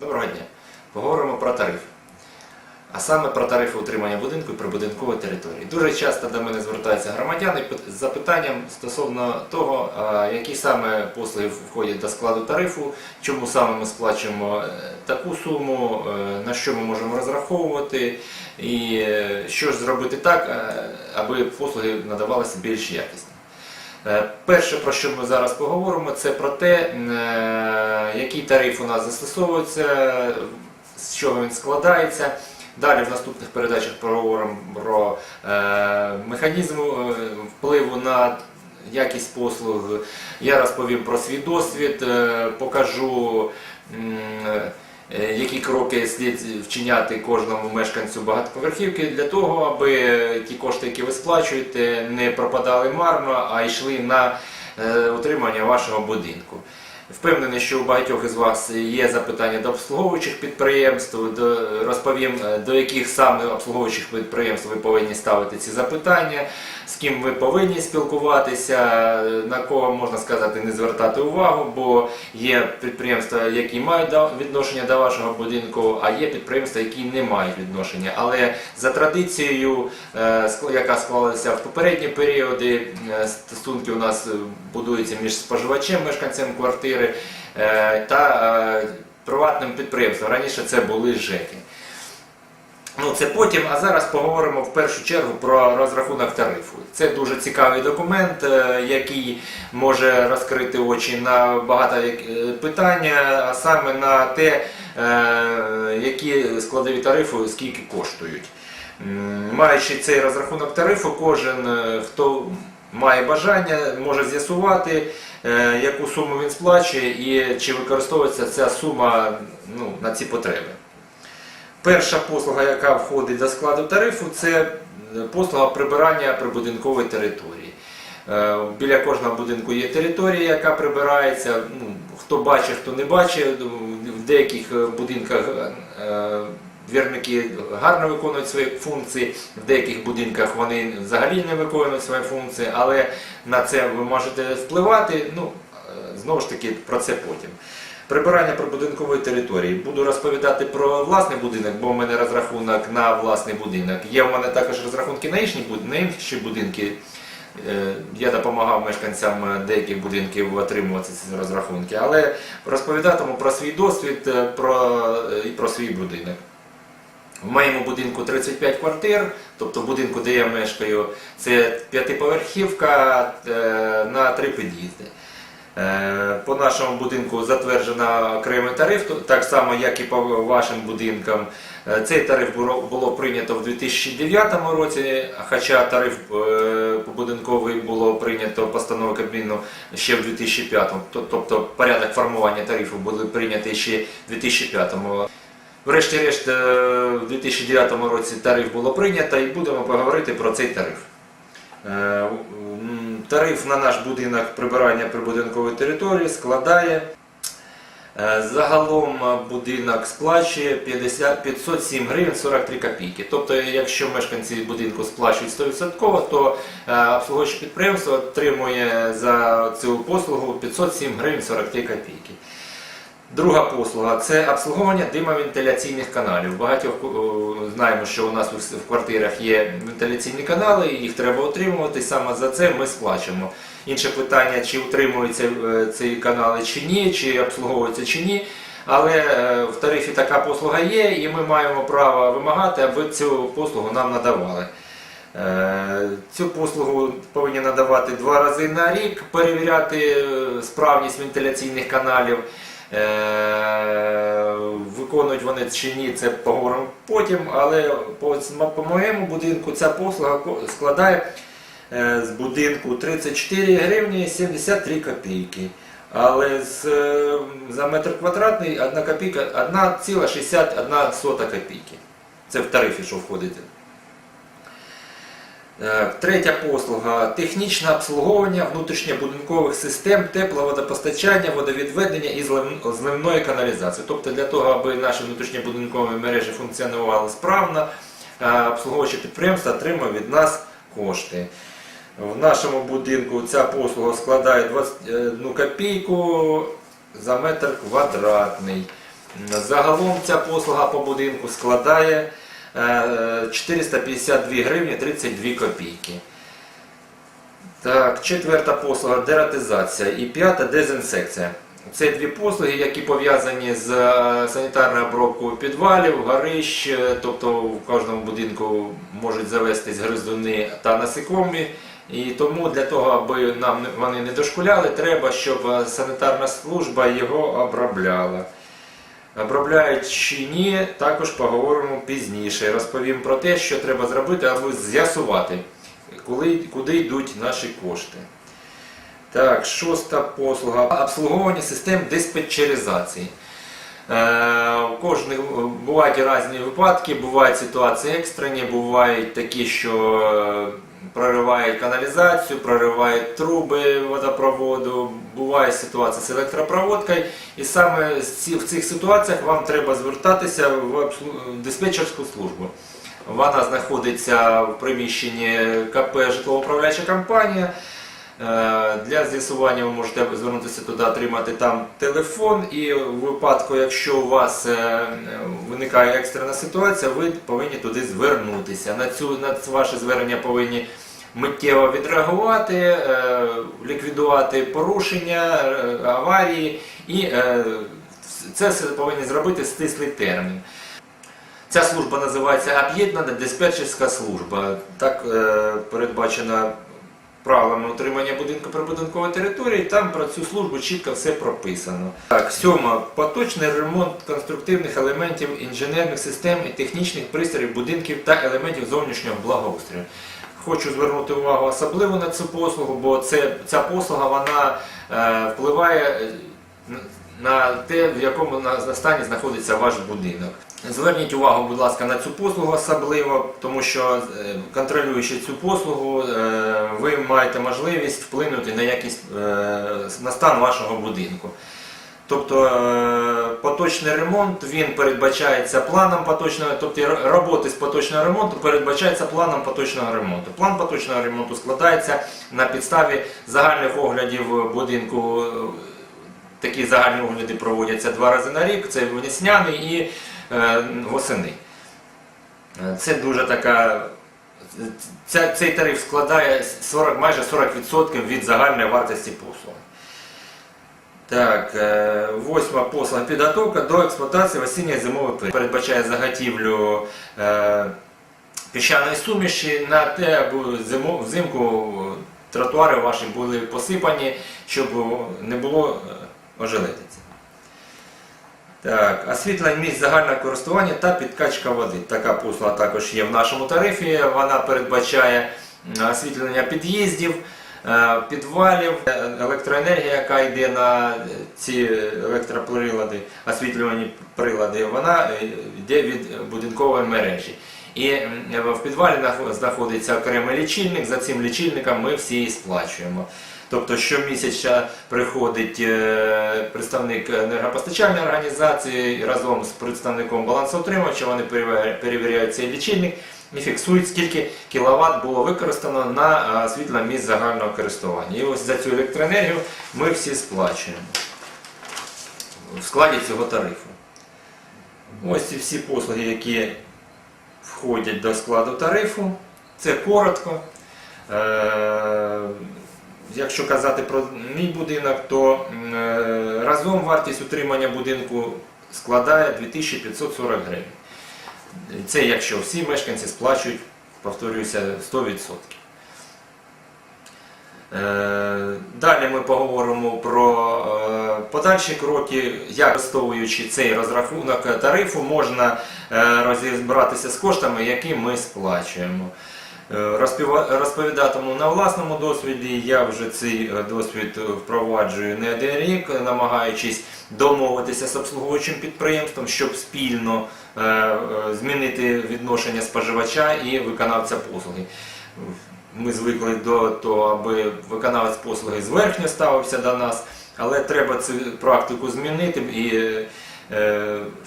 Доброго дня. Поговоримо про тарифи. А саме про тарифи утримання будинку і прибудинкової території. Дуже часто до мене звертаються громадяни з запитанням стосовно того, які саме послуги входять до складу тарифу, чому саме ми сплачуємо е, таку суму, е, на що ми можемо розраховувати, і е, що ж зробити так, аби послуги надавалися більш якісно. Е, Перше, про що ми зараз поговоримо, це про те, е, який тариф у нас застосовується, з чого він складається. Далі в наступних передачах поговоримо про е, механізм впливу на якість послуг. Я розповім про свій досвід, покажу. Е, Які кроки слід вчиняти кожному мешканцю багатоповерхівки для того, аби ті кошти, які ви сплачуєте, не пропадали марно, а йшли на е, утримання вашого будинку. Впевнений, що у багатьох із вас є запитання до обслуговуючих підприємств, до, розповім, е, до яких саме обслуговуючих підприємств ви повинні ставити ці запитання, з ким ви повинні спілкуватися, на кого можна сказати не звертати увагу, бо є підприємства, які мають відношення до вашого будинку, а є підприємства, які не мають відношення. Але за традицією, е, яка склалася в попередні періоди, е, стосунки у нас будуються між споживачем, мешканцем квартири е, та е, приватним підприємством. Раніше це були ЖЕКи. Ну, це потім, а зараз поговоримо в першу чергу про розрахунок тарифу. Це дуже цікавий документ, е, який може розкрити очі на багато е, а саме на те, які складові тарифи скільки коштують. Маючи цей розрахунок тарифу, кожен, хто має бажання, може з'ясувати, е, яку суму він сплачує і чи використовується ця сума ну, на ці потреби. Перша послуга, яка входить до складу тарифу, це послуга прибирання прибудинкової території. Е, Біля кожного будинку є територія, яка прибирається. Ну, хто бачить, хто не бачить. В деяких е, будинках е, двірники гарно виконують свої функції, в деяких будинках вони взагалі не виконують свої функції, але на це ви можете впливати. Ну, е, знову ж таки, про це потім. Прибирання прибудинкової території. Буду розповідати про власний будинок, бо в мене розрахунок на власний будинок. Є в мене також розрахунки на інші, будинки. Е, Я допомагав мешканцям деяких будинків отримувати ці розрахунки, але розповідатиму про свій досвід е, про, і про свій будинок. В моєму будинку 35 квартир, тобто в будинку, де я мешкаю, це п'ятиповерхівка е, на три під'їзди. Е, По нашому будинку затверджено окремий тариф, так само, як і по вашим будинкам. Е, Цей тариф було, прийнято в 2009 році, хоча тариф побудинковий було прийнято постановою Кабміну ще в 2005, То- тобто порядок формування тарифу були прийняті ще в 2005. Врешті-решт, е, в 2009 році тариф було прийнято і будемо поговорити про цей тариф. Е, Тариф на наш будинок прибирання прибудинкової території складає е, загалом будинок сплачує 50, 507 гривень 43 копійки. Тобто, якщо мешканці будинку сплачують 100%, то обслуговуюче підприємство отримує за цю послугу 507 гривень 43 копійки. Друга послуга це обслуговування димовентиляційних каналів. Багатьох знаємо, що у нас в квартирах є вентиляційні канали, їх треба утримувати. Саме за це ми сплачуємо. Інше питання, чи утримуються е, ці канали чи ні, чи обслуговуються чи ні. Але е, в тарифі така послуга є, і ми маємо право вимагати, аби цю послугу нам надавали. Е, Цю послугу повинні надавати два рази на рік, перевіряти е, справність вентиляційних каналів. Е, Виконують вони чи ні, це поговоримо потім, але по, по моєму будинку ця послуга складає е, з будинку 34 гривні 73 копійки. Але з, е, за метр квадратний 1 копійка 1,61 копійки. Це в тарифі, що входить. Е, Третя послуга технічне обслуговування внутрішньобудинкових систем тепловодопостачання, водовідведення і зливної каналізації. Тобто для того, аби наші внутрішньобудинкові мережі функціонували справно, е, обслуговуюче підприємство отримує від нас кошти. В нашому будинку ця послуга складає 21 копійку за метр квадратний. Загалом ця послуга по будинку складає е, 452 гривні 32 копійки. Так, четверта послуга дератизація і п'ята дезінсекція. Це дві послуги, які пов'язані з е, санітарною обробкою підвалів, горищ, е, тобто в кожному будинку можуть завестись гризуни та насекомі. І тому для того, аби нам вони не дошкуляли, треба, щоб е, санітарна служба його обробляла. Обробляють ні, також поговоримо пізніше. Розповім про те, що треба зробити, аби з'ясувати, куди йдуть наші кошти. Так, шоста послуга. Обслуговування систем диспетчеризації. Е, у кожних бувають різні випадки, бувають ситуації екстрені, бувають такі, що е, проривають каналізацію, проривають труби водопроводу, буває ситуація з електропроводкою. І саме в цих ситуаціях вам треба звертатися в диспетчерську службу. Вона знаходиться в приміщенні КП житлово-управляюча компанія. Е, Для з'ясування ви можете звернутися туди, отримати там телефон, і в випадку, якщо у вас е, виникає екстрена ситуація, ви повинні туди звернутися. На цю на ваше звернення повинні миттєво відреагувати, е, ліквідувати порушення, аварії, і це повинні зробити стислий термін. Ця служба називається об'єднана диспетчерська служба. Так передбачено правилами утримання будинку прибудинкової території. Там про цю службу чітко все прописано. Так, сьома поточний ремонт конструктивних елементів інженерних систем і технічних пристроїв будинків та елементів зовнішнього благоустрою. Хочу звернути увагу особливо на цю послугу, бо це, ця послуга вона е, впливає е, на те, в якому на- стані знаходиться ваш будинок. Зверніть увагу, будь ласка, на цю послугу особливо, тому що е, контролюючи цю послугу, е, ви маєте можливість вплинути на якість е, на стан вашого будинку. Тобто е, поточний ремонт він передбачається планом поточного, тобто роботи з поточного ремонту передбачається планом поточного ремонту. План поточного ремонту складається на підставі загальних оглядів будинку. Такі загальні огляди проводяться два рази на рік. Це весняний і е, восени. Це дуже така. Ця, цей тариф складає 40, майже 40% від загальної вартості послуги. Так, е, восьма послуга підготовка до експлуатації осінньої зимової період. Передбачає заготівлю е, піщаної суміші на те, аби зимо- взимку тротуари ваші були посипані, щоб не було е, ожеледиці. Так, освітлення місць загального користування та підкачка води. Така послуга також є в нашому тарифі. Вона передбачає освітлення під'їздів, е, підвалів, е, електроенергія, яка йде на ці електроприлади, освітлювані прилади, вона е, йде від будинкової мережі. І в підвалі знаходиться окремий лічильник. За цим лічильником ми всі і сплачуємо. Тобто щомісяця приходить е, представник енергопостачальної організації разом з представником балансоутримувача, вони перевіряють- цей лічильник і фіксують, скільки кіловат було використано на е, світло місць загального користування. І ось за цю електроенергію ми всі сплачуємо в складі цього тарифу. Ось ці всі послуги, які входять до складу тарифу. Це коротко. Якщо казати про мій будинок, то е, разом вартість утримання будинку складає 2540 гривень. Це якщо всі мешканці сплачують, повторююся, 100%. Е, Далі ми поговоримо про е, подальші кроки, як використовуючи цей розрахунок тарифу, можна розібратися з коштами, які ми сплачуємо. Е, Розповідатиму на власному досвіді. Я вже цей е, досвід впроваджую не один рік, намагаючись домовитися з обслуговуючим підприємством, щоб спільно е, е, змінити відношення споживача і виконавця послуги. Ми звикли до того, аби виконавець послуги зверхньо ставився до нас, але треба цю практику змінити і е,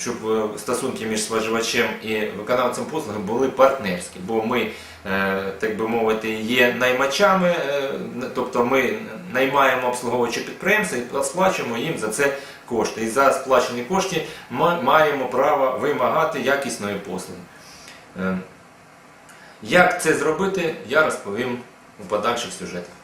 щоб е, стосунки між споживачем і виконавцем послуги були партнерські, бо ми, е, так би мовити, є наймачами, е, тобто ми наймаємо обслуговуючі підприємства і сплачуємо їм за це кошти. І за сплачені кошти ми маємо право вимагати якісної послуги. Е, Як це зробити, я розповім у подальших сюжетах.